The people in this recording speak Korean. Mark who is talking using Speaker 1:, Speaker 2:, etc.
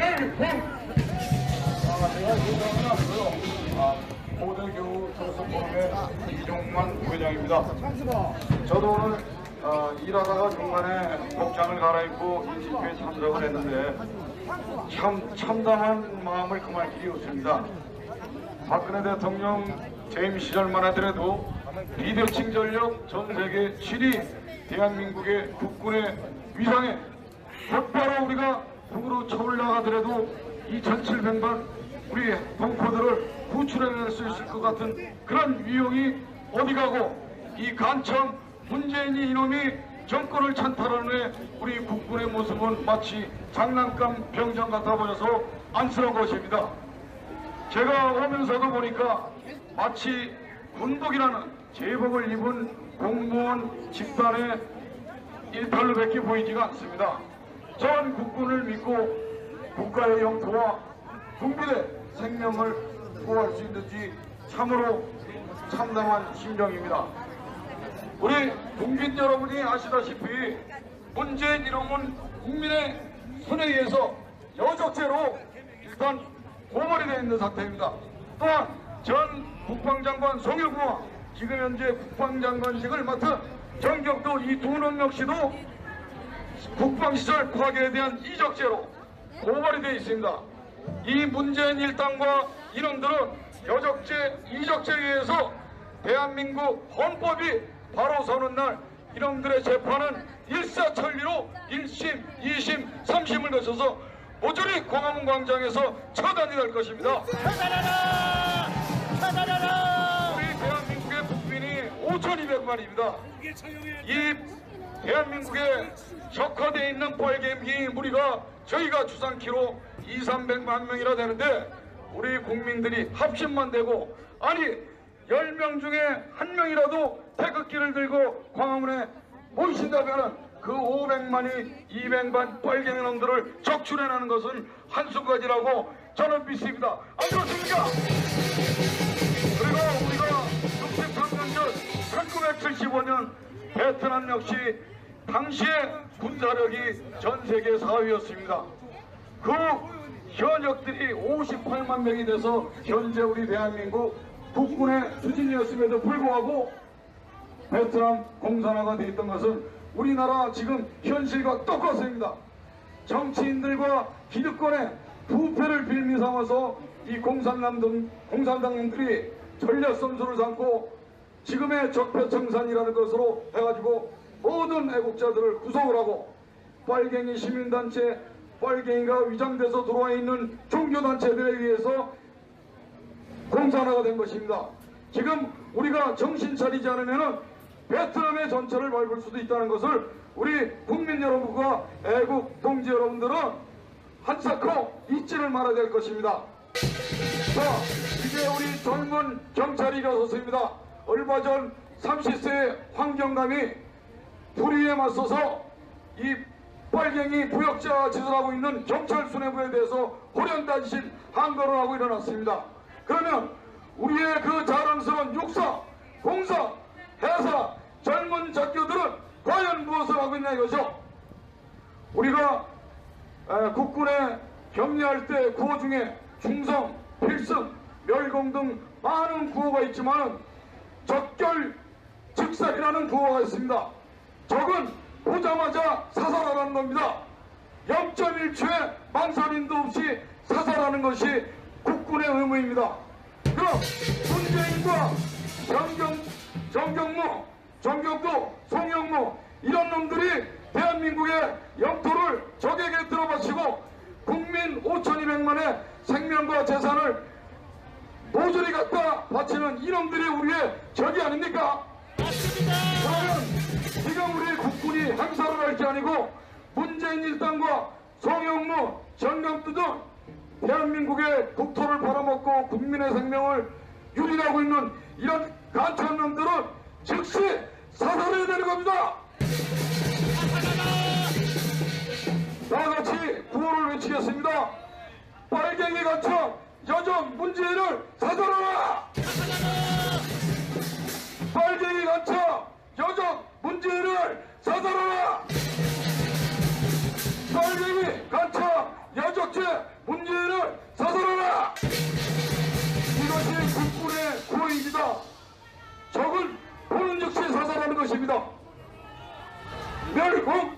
Speaker 1: 아, 제가 이동은 아니고요. 아, 고대교우 조선포럼의 이종만 부회장입니다. 저도 오늘 어, 일하다가 중간에 복장을 갈아입고 인식회에 참석을 했는데 참 참담한 마음을 그만 길이 없습니다. 박근혜 대통령 재임 시절만 하더라도 비대칭 전력 전 세계 7위 대한민국의 국군의 위상에 곧바로 우리가 북으로 쳐올라가더라도 이 전칠백만 우리 동포들을 구출해낼 수 있을 것 같은 그런 위용이 어디 가고 이 간첩 문재인이 이놈이 정권을 찬탈하는 후에 우리 국군의 모습은 마치 장난감 병장 같아 보여서 안쓰러운 것입니다. 제가 오면서도 보니까 마치 군복이라는 제복을 입은 공무원 집단의 일탈로밖에 보이지가 않습니다. 전 국군을 믿고 국가의 영토와 국민의 생명을 구할 수 있는지 참으로 참담한 심정입니다. 우리 국민 여러분이 아시다시피 문재인 이름은 국민의 손에 의해서 여적죄로 일단 고발이 되어 있는 상태입니다. 또한 전 국방장관 송일구와 지금 현재 국방장관직을 맡은 정격도 이 두 놈 역시도 국방시설 파괴에 대한 이적죄로 고발이 되어 있습니다. 이 문재인 일당과 이놈들은 여적죄, 이적죄에 의해서 대한민국 헌법이 바로 서는 날 이놈들의 재판은 일사천리로 1심, 2심, 3심을 거쳐서 모조리 광화문 광장에서 처단이 될 것입니다.
Speaker 2: 처단하라! 처단하라!
Speaker 1: 우리 대한민국의 국민이 5,200만입니다.
Speaker 2: 이게 처형해야
Speaker 1: 이 대한민국에 적화되어 있는 빨갱이 무리가 저희가 추산키로 2, 300만 명이나 되는데 우리 국민들이 합심만 되고 아니 10명 중에 한 명이라도 태극기를 들고 광화문에 모이신다면 그 500만이 200만 빨갱이 놈들을 적출해내는 것은 한순간이라고 저는 믿습니다. 안 그렇습니까? 그리고 우리가 63년 전 1975년 베트남 역시 당시의 군사력이 전 세계 4위였습니다. 그 현역들이 58만 명이 돼서 현재 우리 대한민국 국군의 수진이었음에도 불구하고 베트남 공산화가 돼 있던 것은 우리나라 지금 현실과 똑같습니다. 정치인들과 기득권의 부패를 빌미 삼아서 이 공산당들, 공산당들이 전략 선수를 삼고 지금의 적폐청산이라는 것으로 해가지고 모든 애국자들을 구속을 하고 빨갱이 시민단체, 빨갱이가 위장돼서 들어와 있는 종교단체들에 의해서 공산화가 된 것입니다. 지금 우리가 정신 차리지 않으면 베트남의 전철을 밟을 수도 있다는 것을 우리 국민 여러분과 애국 동지 여러분들은 한사코 잊지를 말아야 될 것입니다. 자, 이제 우리 젊은 경찰이 일어섰습니다. 얼마 전 30세의 황경감이 불의에 맞서서 이 빨갱이 부역자 짓을 하고 있는 경찰 수뇌부에 대해서 호련단신 항거를 하고 일어났습니다. 그러면 우리의 그 자랑스러운 육사, 공사, 해사, 젊은 작교들은 과연 무엇을 하고 있냐 이거죠. 우리가 에, 국군에 격려할 때 구호 중에 충성, 필승, 멸공 등 많은 구호가 있지만 적결 즉살이라는 구호가 있습니다. 적은 보자마자 사살하라는 겁니다. 0.1초의 망설임도 없이 사살하는 것이 국군의 의무입니다. 그럼 문재인과 정경, 정경무, 정경도, 송영무 이런 놈들이 대한민국의 영토를 적에게 들어바치고 국민 5,200만의 생명과 재산을 모조리 갖다 바치는 이놈들이 우리의 적이 아닙니까?
Speaker 2: 맞습니다!
Speaker 1: 그러면 지금 우리 국군이 행사를 할 게 아니고 문재인 일당과 송영무, 정경두 등 대한민국의 국토를 팔아먹고 국민의 생명을 유린하고 있는 이런 간첩 놈들은 즉시 사살해야 되는 겁니다. 다 같이 구호를 외치겠습니다. 빨갱이 간첩 여정 문재인을 사살하라! 빨갱이 간첩 여정 문재인을 사살하라! 빨갱이 간첩 야적죄 문재인을 사살하라! 이것이 국군의 구호입니다. 적을 보는 즉시 사살하는 것입니다. 멸국